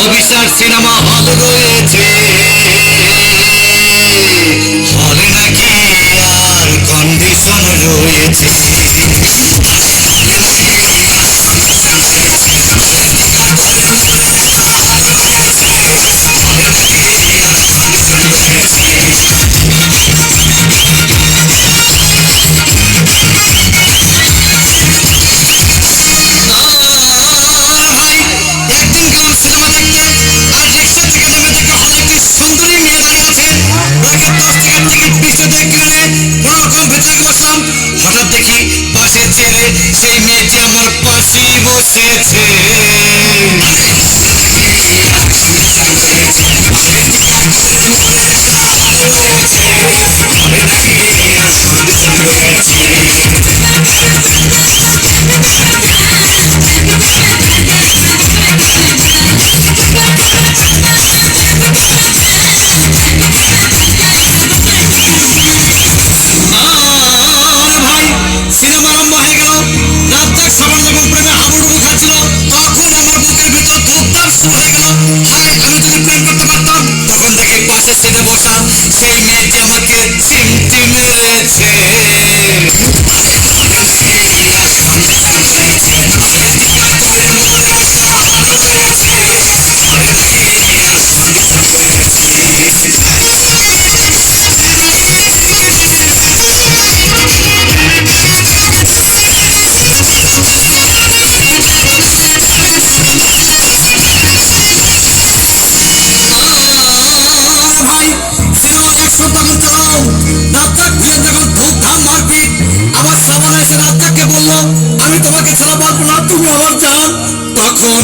Officer cinema hall রয়েছে সেই মেয়েটি আমার পাশেই বসেছে Let's go. দাও রাজ্জাক ফিরে যখন ধূপ ধাম মারপিট সাবান এসে রাজ্জাককে বলল আমি তোমাকে ছাড়া পারব না, তুমি আমার জান, তখন